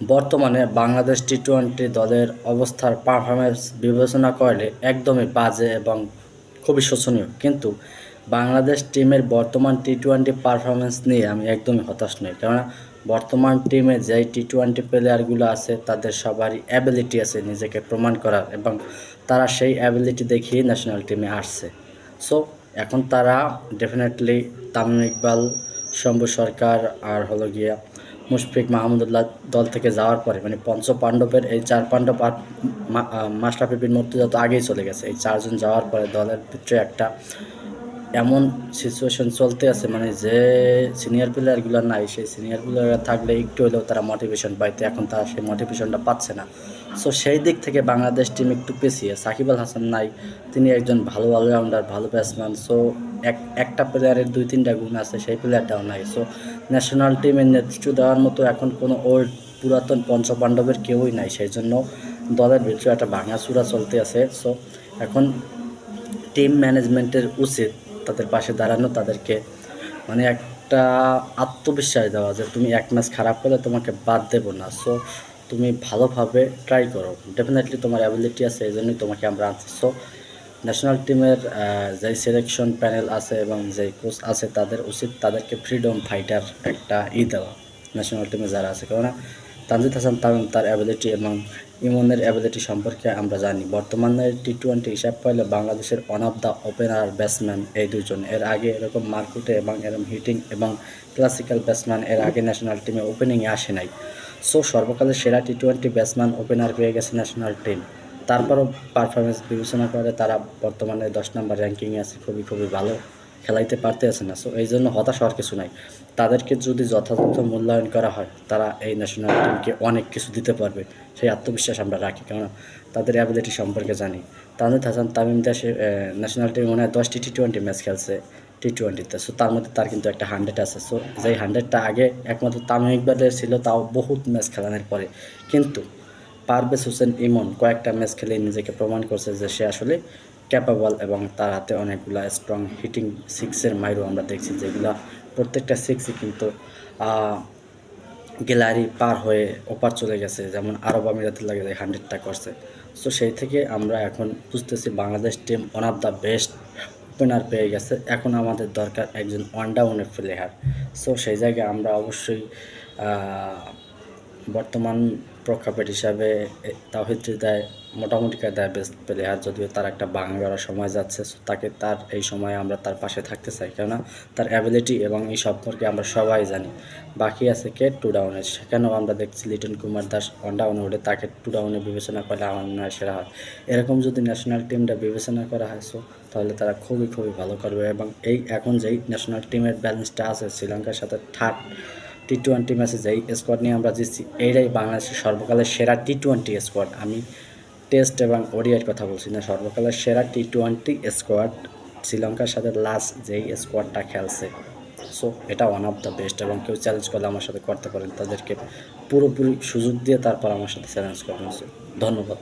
বর্তমানে Bangladesh T twenty দলের অবস্থার পারফরমেন্স বিবেচনা করলে একদমই বাজে এবং খুবই শোচনীয়। কিন্তু বাংলাদেশ টিমের বর্তমান টি টোয়েন্টি পারফরমেন্স নিয়ে আমি একদমই হতাশ নই। কেননা বর্তমান টিমে যেই টি টোয়েন্টি প্লেয়ারগুলো আছে, তাদের সবারই অ্যাবিলিটি আছে নিজেকে প্রমাণ করার এবং তারা সেই অ্যাবিলিটি দেখিয়ে ন্যাশনাল টিমে আসছে। সো এখন তারা ডেফিনেটলি তামিম ইকবাল, শম্ভু সরকার আর হলো গিয়া মুশফিক মাহমুদুল্লাহ দল থেকে যাওয়ার পরে মানে পঞ্চ পাণ্ডবের এই চার পাণ্ডব আর মাশরাফি বিন মুর্তজা তো আগেই চলে গেছে। এই চারজন যাওয়ার পরে দলের ভিতরে একটা এমন সিচুয়েশন চলতে আছে মানে যে সিনিয়র প্লেয়ারগুলো নাই, সেই সিনিয়র প্লেয়াররা থাকলে একটু হলেও তারা মোটিভেশন পাইতে, এখন তারা সেই মোটিভেশনটা পাচ্ছে না। সো সেই দিক থেকে বাংলাদেশ টিম একটু পিছিয়ে, সাকিব আল হাসান নাই, তিনি একজন ভালো অলরাউন্ডার ভালো ব্যাটসম্যান সো এক, একটা প্লেয়ারের দুই, তিনটা গুণ আছে, সেই প্লেয়ারটাও নাই। সো ন্যাশনাল টিমের নেতৃত্ব দেওয়ার মতো এখন কোনো ওল্ড পুরাতন পঞ্চপাণ্ডবের কেউই নাই, সেই জন্য দলের ভিতরে একটা ভাঙাচুরা চলতে আছে। সো এখন টিম ম্যানেজমেন্টের উচিত তাদের পাশে দাঁড়ানো, তাদেরকে মানে একটা আত্মবিশ্বাস দেওয়া যে তুমি এক ম্যাচ খারাপ করলে তোমাকে বাদ দেবো না। সো তুমি ভালোভাবে ট্রাই করো। ডেফিনেটলি তোমার অ্যাবিলিটি আছে এই জন্যই তোমাকে আমরা আনছি। সো ন্যাশনাল টিমের যে সিলেকশন প্যানেল আছে এবং যে কোচ আছে, তাদের উচিত তাদেরকে ফ্রিডম ফাইটার একটা ই দেওয়া। ন্যাশনাল টিমে যারা আছে, কেননা তানজিদ হাসান তামিম তার অ্যাবিলিটি এবং ইমনের অ্যাবিলিটি সম্পর্কে আমরা জানি। বর্তমানে টি টোয়েন্টি হিসাব পাইলে বাংলাদেশের one of the opener batsman এই দুজন এর আগে এরকম মার্কুটে এবং এরকম হিটিং এবং ক্লাসিক্যাল ব্যাটসম্যান এর আগে ন্যাশনাল টিমে ওপেনিংয়ে আসে নাই। সো সর্বকালের সেরা টি টোয়েন্টি ব্যাটসম্যান ওপেনার পেয়ে গেছে ন্যাশনাল টিম তারপরও পারফরমেন্স বিবেচনা করে তারা বর্তমানে দশ নম্বর র্যাঙ্কিংয়ে আছে। খুবই খুবই ভালো। খেলাইতে পারতে আছে না। সো এই জন্য হতাশ হওয়ার কিছু নাই। তাদেরকে যদি যথাযথ মূল্যায়ন করা হয়, তারা এই ন্যাশনাল টিমকে অনেক কিছু দিতে পারবে। সেই আত্মবিশ্বাস আমরা রাখি। কেননা তাদের অ্যাবিলিটি সম্পর্কে জানি। তানজিদ হাসান তামিম দেশে ন্যাশনাল টিম মনে হয় দশটি টি টোয়েন্টি ম্যাচ খেলছে টি টোয়েন্টিতে সো তার মধ্যে তার কিন্তু একটা হান্ড্রেড আছে। সো যেই হান্ড্রেডটা আগে একমাত্র তামিম ইকবালের ছিল, তাও বহুত ম্যাচ খেলানোর পরে। কিন্তু পারভেজ হোসেন ইমন কয়েকটা ম্যাচ খেলে নিজেকে প্রমাণ করছে যে সে আসলে ক্যাপাবল এবং তার হাতে অনেকগুলা স্ট্রং হিটিং সিক্সের মাইরও আমরা দেখছি, যেগুলা প্রত্যেকটা সিক্সই কিন্তু গ্যালারি পার হয়ে ওপার চলে গেছে। যেমন আরব আমিরাতের লাগে যে হান্ড্রেডটা করছে। সো সেই থেকে আমরা এখন বুঝতেছি Bangladesh team one of the best opener পেয়ে গেছে। এখন আমাদের দরকার একজন ওয়ান ডাউনের প্লেয়ার সো সেই জায়গায় আমরা অবশ্যই বর্তমান প্রখ্যাপেট হিসাবে এ, তাওহিদ হৃদয় মোটামুটি কায়দায় বেস্ট প্লেয়ার যদিও তার একটা বাংলার সময় যাচ্ছে তাকে তার এই সময়ে আমরা তার পাশে থাকতে চাই। কেননা তার অ্যাবিলিটি এবং এই সম্পর্কে আমরা সবাই জানি। বাকি আছে কে? টু ডাউনের সেখানেও আমরা দেখছি লিটন কুমার দাস ওয়ান ডাউনে উঠে তাকে টু ডাউনে বিবেচনা করলে আমার মনে হয় সেরা হয়। এরকম যদি ন্যাশনাল টিমটা বিবেচনা করা হয় সো তাহলে তারা খুবই খুবই ভালো করবে। এবং এই এখন যেই ন্যাশনাল টিমের ব্যালেন্সটা আছে শ্রীলঙ্কার সাথে থার্ড টি টোয়েন্টি ম্যাচে যেই স্কোয়াড নিয়ে আমরা জিতছি। এইটাই বাংলাদেশের সর্বকালের সেরা টি টোয়েন্টি স্কোয়াড আমি টেস্ট এবং ওডিআইয়ের কথা বলছি না, সর্বকালের সেরা টি টোয়েন্টি স্কোয়াড শ্রীলঙ্কার সাথে লাস্ট যেই স্কোয়াডটা খেলছে। সো এটা ওয়ান অফ দ্য বেস্ট এবং কেউ চ্যালেঞ্জ করলে আমার সাথে করতে পারেন। তাদেরকে পুরোপুরি সুযোগ দিয়ে তারপর আমার সাথে চ্যালেঞ্জ করবেন ধন্যবাদ।